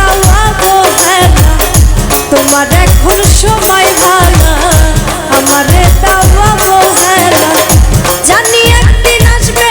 যাওয়া তো খেলা তোমার এখন সময় ভালা আমারে দাওয়া জানি একদিন আসবে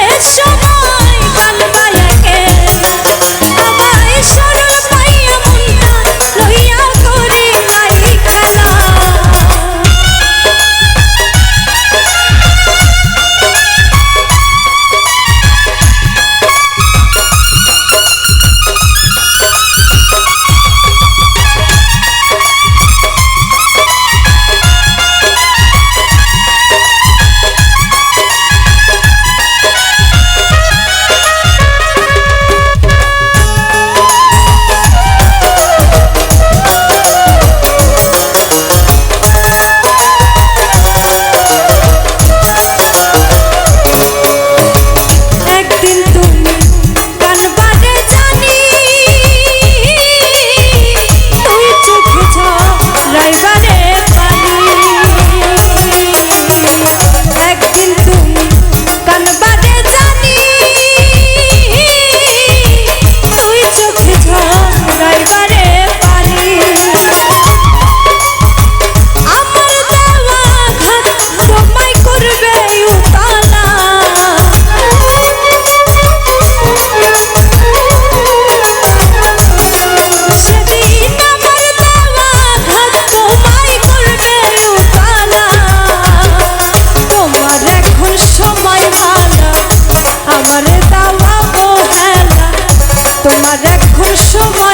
তোমার এখন সময়